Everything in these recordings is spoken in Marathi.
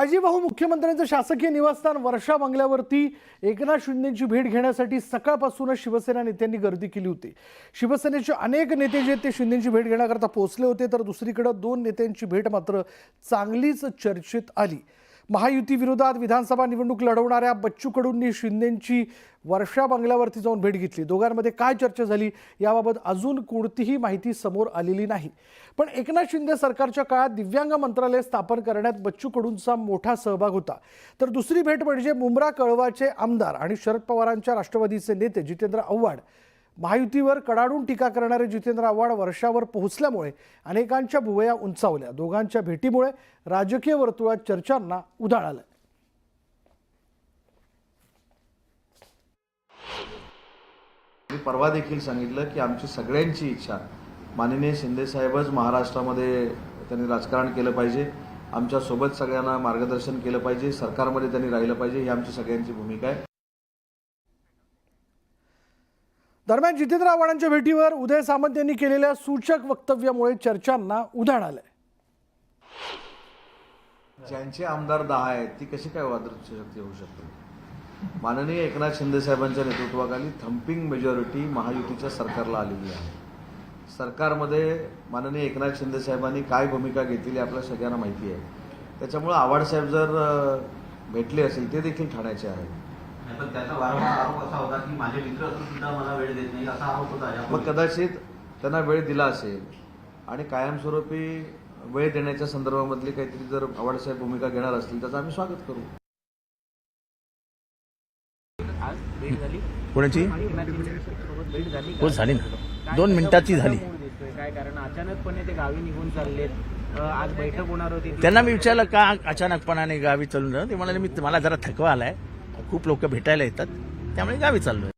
अजिभाऊ मुख्यमंत्र्यांचं शासकीय निवासस्थान वर्षा बंगल्यावरती एकनाथ शिंदेची भेट घेण्यासाठी सकाळपासूनच शिवसेना नेत्यांनी गर्दी केली होती. शिवसेनेचे अनेक नेते जे ते शिंदेची भेट घेण्याकरता पोहोचले होते तर दुसरीकडे दोन नेत्यांची भेट मात्र चांगलीच चर्चेत आली. महायुती विरोधात विधानसभा निवडणूक लढवणाऱ्या बच्चू कडूंनी शिंदेंची वर्षा बंगल्यावरती जाऊन भेट घेतली. दोघांमध्ये काय चर्चा झाली याबाबत अजून कोणतीही माहिती समोर आलेली नाही. पण एकनाथ शिंदे सरकारच्या काळात दिव्यांग मंत्रालय स्थापन करण्यात बच्चू कडूंचा मोठा सहभाग होता. तर दुसरी भेट म्हणजे मुंब्रा कळवाचे आमदार आणि शरद पवारांच्या राष्ट्रवादीचे नेते जितेंद्र आव्हाड महायुतीवर कडाडून टीका करणारे जितेंद्र आव्हाड वर्षावर पोहोचल्यामुळे अनेकांच्या भुवया उंचावल्या. दोघांच्या भेटीमुळे राजकीय वर्तुळात चर्चांना उधाळ आलं. मी परवा देखील सांगितलं की आमची सगळ्यांची इच्छा माननीय शिंदेसाहेबच महाराष्ट्रामध्ये त्यांनी राजकारण केलं पाहिजे. आमच्यासोबत सगळ्यांना मार्गदर्शन केलं पाहिजे. सरकारमध्ये त्यांनी राहिलं पाहिजे. ही आमची सगळ्यांची भूमिका आहे. दरम्यान जितेंद्र आव्हाडांच्या भेटीवर उदय सामंत यांनी केलेल्या सूचक वक्तव्यामुळे चर्चांना उधाण आलंय. ज्यांचे आमदार दहा आहेत ती कशी काय वादृश्य शक्ती होऊ शकते माननीय एकनाथ शिंदे साहेबांच्या नेतृत्वाखाली थम्पिंग मेजॉरिटी महायुतीच्या सरकारला आलेली आहे. सरकारमध्ये माननीय एकनाथ शिंदे साहेबांनी काय भूमिका घेतली आपल्या सगळ्यांना माहिती आहे. त्याच्यामुळे आव्हाडसाहेब जर भेटले असेल ते देखील ठाण्याचे आहेत. पण त्याचा वारंवार आरोप असा होता की माझे मित्र असून सुद्धा मला वेळ देत नाही असा आरोप होता. मग. कदाचित त्यांना वेळ दिला असेल आणि कायमस्वरूपी वेळ देण्याच्या संदर्भामधली काहीतरी जर आव्हाडसाहेब भूमिका घेणार असतील त्याचं आम्ही स्वागत करू. आज भेट झाली. कोणाची? एकनाथ शिंदेसोबत भेट झाली का? हो झाली ना. दोन मिनिटाची झाली? काय कारण? अचानकपणे ते गावी निघून चाललेत. आज बैठक होणार होती. त्यांना मी विचारलं का अचानकपणाने गावी चालून? ते म्हणाले मी मला जरा थकवा आलाय. खूप लोक भेटायला येतात. त्यामुळे गावी चाललोय.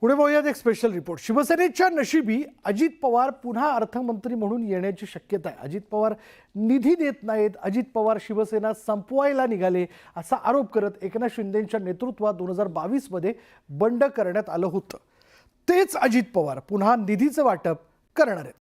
पुढे पाहूयात एक स्पेशल रिपोर्ट शिवसेनेच्या नशिबी अजित पवार पुन्हा अर्थमंत्री म्हणून येण्याची शक्यता आहे. अजित पवार निधी देत नाहीत. अजित पवार शिवसेना संपवायला निघाले असा आरोप करत एकनाथ शिंदेच्या नेतृत्वात दोन हजार बावीसमध्ये बंड करण्यात आलं होतं. तेच अजित पवार पुन्हा निधीचं वाटप करणार आहेत.